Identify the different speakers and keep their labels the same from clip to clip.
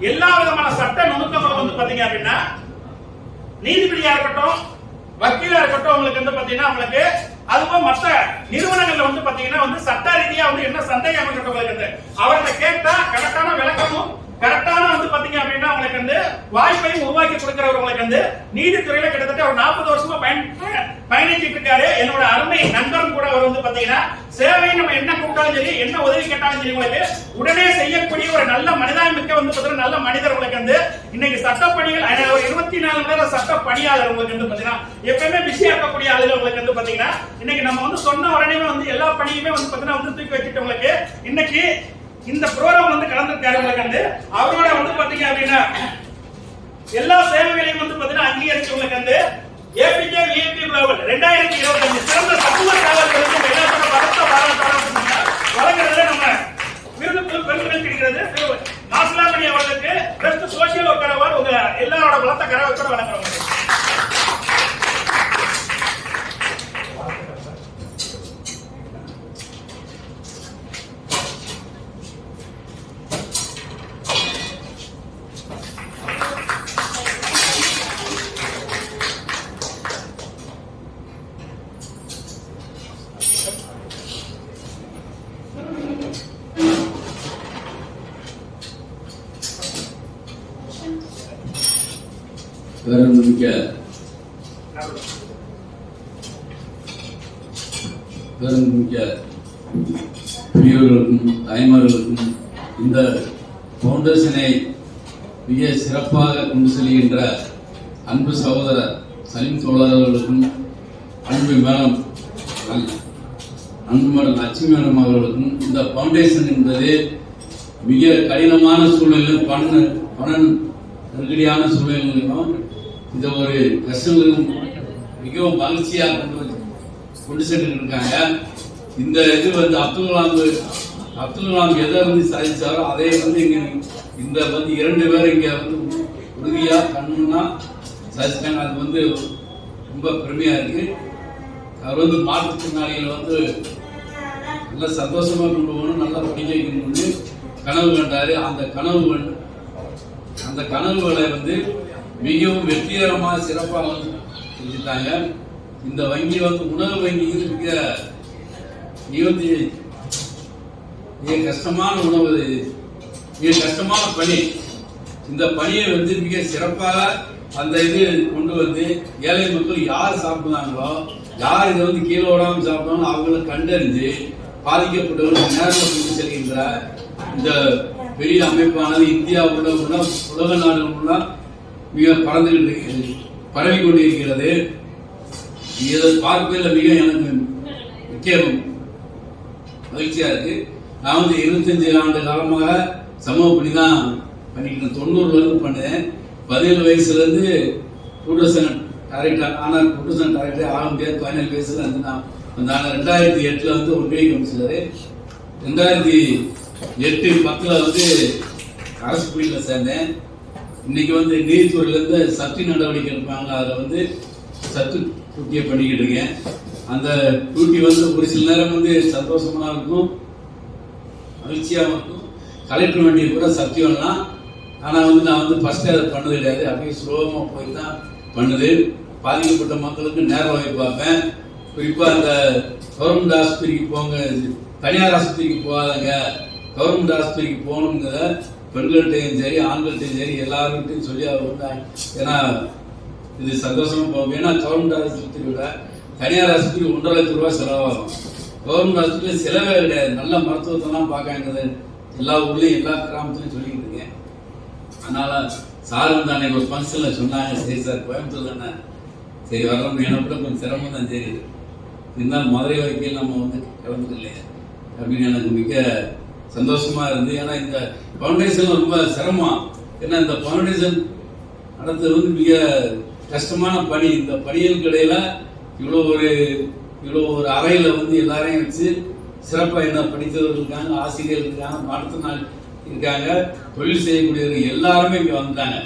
Speaker 1: எல்லா விதமான சட்ட நுணுக்கங்களும் வந்து பாத்தீங்க அப்படின்னா நீதிபதியா இருக்கட்டும் வக்கீலா இருக்கட்டும் உங்களுக்கு வந்து பாத்தீங்கன்னா உங்களுக்கு அதுவும் மற்ற நிறுவனங்கள்ல வந்து பாத்தீங்கன்னா வந்து சட்ட ரீதியா வந்து என்ன சந்தேகம் இருக்கட்டும் அவர்கிட்ட கேட்டா கரெக்டான விளக்கமும் கரெக்டான வந்து பாத்தீங்க அப்படின்னா உங்களுக்கு வந்து வாய்ப்பையும் உருவாக்கி கொடுக்கிறவர்களுக்கு வந்து நீதித்துறையில கிட்டத்தட்ட ஒரு நாற்பது வருஷமா பயன் பயணிச்சிட்டு இருக்காரு. என்னோட அருமை நண்பரும் கூட அவர் வந்து பாத்தீங்கன்னா சேவை நம்ம என்ன கூப்பிட்டாலும் சரி என்ன உதவி கேட்டாலும் சரி உங்களுக்கு உடனே செய்யக்கூடிய ஒரு நல்ல மனிதாமிக்க வந்து பாத்தீங்கன்னா நல்ல மனிதர்களுக்கு வந்து இன்னைக்கு சட்டப்பணிகள் ஒரு இருபத்தி நாலு நேரம் சட்ட பணியாளர் உங்களுக்கு வந்து பாத்தீங்கன்னா எப்பயுமே பிஸியா இருக்கக்கூடிய ஆளுகள் உங்களுக்கு வந்து பாத்தீங்கன்னா இன்னைக்கு நம்ம வந்து சொன்ன உடனே வந்து எல்லா பணியுமே வந்து பாத்தீங்கன்னா வந்து தூக்கி வச்சுட்டு உங்களுக்கு இன்னைக்கு இந்த ப்ரோக்ராம் வந்து கலந்துருக்காரு உங்களுக்கு வந்து. அவரோட வந்து பாத்தீங்க அப்படின்னா எல்லா சேவைகளையும் வந்து பாத்தீங்கன்னா அங்கீகரிச்சு வந்து ஏபிஜே விஐபி லெவல் ரெண்டாயிரத்தி இருபத்தி அஞ்சு சிறந்த சமூக சேவர்களுக்கு எல்லாத்தோட பலத்த பாராட்டு வழங்குறதுல நம்ம விருது பெருமைகள் கிடைக்கிறது நாசலாமணி அவர்களுக்கு பெஸ்ட் சோசியல் ஒர்க்கர் அவார்டு உங்க எல்லாரோட பலத்த கரவத்தோட வழங்குறவங்க
Speaker 2: பேரன்புமிக்க பேரன்புமிக்க பெரியவர்களுக்கும் தாய்மார்களுக்கும் இந்த ஃபவுண்டேஷனை மிக சிறப்பாக கொண்டு செல்கின்ற அன்பு சகோதரர் சலீம் தோழர்களுக்கும் அன்பு மேடம் அன்பு மேடம் லட்சுமி மேடம் அவர்களுக்கும் இந்த ஃபவுண்டேஷன் என்பது மிக கடினமான சூழ்நிலையில் பண பண நெருக்கடியான சூழ்நிலைகளிலும் இந்த ஒரு கஷ்டங்களும் மிகவும் மகிழ்ச்சியாக கொண்டு வந்து- கொண்டு சென்று இருக்காங்க இந்த இது வந்து அப்துல் கலாம் அப்துல் கலாம் எதை வந்து சாதிச்சாரோ அதே வந்து இங்க இந்த வந்து இரண்டு பேர் இங்க வந்து உறுதியா கண்ணுனா சாதிச்சிட்டாங்க அது வந்து ரொம்ப பெருமையா இருக்கு. அவர் வந்து மாற்றுத்திறனாளிகளை வந்து நல்ல சந்தோஷமா கொண்டு போகணும் நல்லா படிக்க வைக்கணும்னு கனவு கண்டாரு. அந்த கனவு அந்த கனவுகளை வந்து மிகவும் வெற்றிகரமாக சிறப்பாக வந்து செஞ்சுட்டாங்க. இந்த வங்கி வந்து உணவு வங்கி மிக வந்து மிக கஷ்டமான உணவு மிக கஷ்டமான பணி. இந்த பணியை வந்து மிக சிறப்பாக அந்த இது கொண்டு வந்து ஏழை மக்கள் யார் சாப்பிடுறாங்களோ யார் இதை வந்து கீழே விடாமல் சாப்பிடணும் அவங்களை கண்டறிஞ்சு பாதிக்கப்பட்டவர்கள் நேரில் கொண்டு செல்கின்ற இந்த பெரிய அமைப்பானது இந்தியா உள்ள உலக நாடுகள் மிக பறந்துகிட்டு இருக்கிறது பரவி கொண்டிருக்கிறது இதை பார்ப்பதில் மிக எனக்கு முக்கிய மகிழ்ச்சியா இருக்கு. நான் வந்து இருபத்தஞ்சு ஆண்டு காலமாக சமூக பணி தான் பண்ணிக்கிட்டேன் தொண்ணூறு வரைக்கும் பண்ணேன். பதினேழு வயசுலேருந்து இருந்து டூ டைரக்டர் ஆனால் டூ தௌசண்ட் டைரக்டர் ஆக முடியாது பதினேழு வயசுல இருந்து நான் வந்தாங்க. ரெண்டாயிரத்தி எட்டில் வந்து ஒன்றிய கமிஷனர் ரெண்டாயிரத்தி எட்டு பத்தில் வந்து அரசு பணியில் சேர்ந்தேன். இன்னைக்கு வந்து நீதித்துறையில இருந்து சக்தி நடவடிக்கை இருப்பாங்க அதில் வந்து சத்து டியூட்டியை பண்ணிக்கிட்டு இருக்கேன். அந்த டியூட்டி வந்து ஒரு சில நேரம் வந்து சந்தோஷமாக இருக்கும். மகிழ்ச்சியாகவும் இருக்கும். கலெக்டர் வண்டியை கூட சக்தி வரலாம். ஆனால் வந்து நான் வந்து ஃபஸ்ட்டு அதை பண்ணது கிடையாது. அப்படியே சுலபமாக போய் தான் பண்ணுது. பாதிக்கப்பட்ட மக்களுக்கு நேரம் வாங்கி பார்ப்பேன். குறிப்பாக அந்த கவர்மெண்ட் ஆஸ்பத்திரிக்கு போங்க. தனியார் ஆஸ்பத்திரிக்கு போகாதங்க. கவர்மெண்ட் ஆஸ்பத்திரிக்கு போகணுங்கிறத பெண்கள்கிட்டையும் சரி ஆண்கள்கிட்டையும் சரி எல்லாருக்கிட்டையும் சொல்லி அவர் வந்தாங்க ஏன்னா இது சந்தோஷமா போகும். ஏன்னா கவர்மெண்ட் ஆஸ்பத்திரி விட தனியார் ஆஸ்பத்திரி ஒன்றரை லட்சம் ரூபாய் செலவாகும். கவர்மெண்ட் ஆஸ்பத்திரியில் செலவே கிடையாது. நல்ல மருத்துவத்தெல்லாம் பார்க்காங்கிறது எல்லா ஊர்லேயும் எல்லா கிராமத்துலையும் சொல்லிக்கிட்டு இருக்கேன். அதனால சார் வந்து அன்னைக்கு ஒரு ஃபங்க்ஷனில் சொன்னாங்க. சரி சார் கோயம்புத்தூர் தானே சரி வரணும். எனக்கு கூட கொஞ்சம் சிரமம் தான் தெரியுது. இருந்தாலும் மதுரை வரைக்கும் நம்ம வந்து கலந்துக்கலையே அப்படின்னு எனக்கு மிக சந்தோஷமா இருந்து ஏன்னா இந்த ஃபவுண்டேஷன் ரொம்ப சிரமம். ஏன்னா இந்த ஃபவுண்டேஷன் நடத்துறது வந்து மிக கஷ்டமான பணி. இந்த பணிகளுக்கு இடையில இவ்வளோ ஒரு இவ்வளோ ஒரு அறையில் வந்து எல்லாரையும் வச்சு சிறப்பாக என்ன படித்தவர்கள் இருக்காங்க ஆசிரியர்கள் இருக்காங்க மாற்றுத்திறனாளி இருக்காங்க. தொழில் செய்யக்கூடியவர்கள் எல்லாருமே இங்கே வந்தாங்க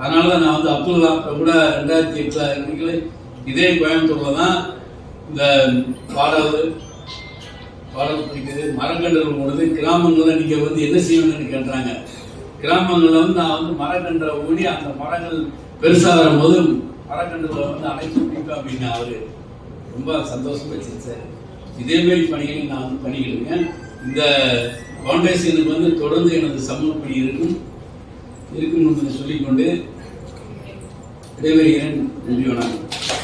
Speaker 2: அதனால தான் நான் வந்து அப்துல் கலாம் கூட ரெண்டாயிரத்தி எட்டுல இன்னைக்கு இதே கோயம்புத்தூரில் தான் இந்த பாடல் பாடல் பிடிக்குது மரக்கன்றுகள் பொழுது கிராமங்களில் நீங்கள் வந்து என்ன செய்யணும்னு கேட்டாங்க. கிராமங்களில் வந்து நான் வந்து மரக்கன்றை ஊடி அந்த மரங்கள் பெருசாக வரும்போது மரக்கன்றுகளை வந்து அழைச்சி பிடிப்பேன் அப்படின்னு அவரு. ரொம்ப சந்தோஷமா சார் இதே மாதிரி பணிகளை நான் வந்து பண்ணிக்கிட்டு இந்த ஃபவுண்டேஷனுக்கு வந்து தொடர்ந்து எனது சமூக பணி இருக்கும். இருக்கும் சொல்லிக்கொண்டு இடைவெளிகிறேன் நன்றி வணக்கம்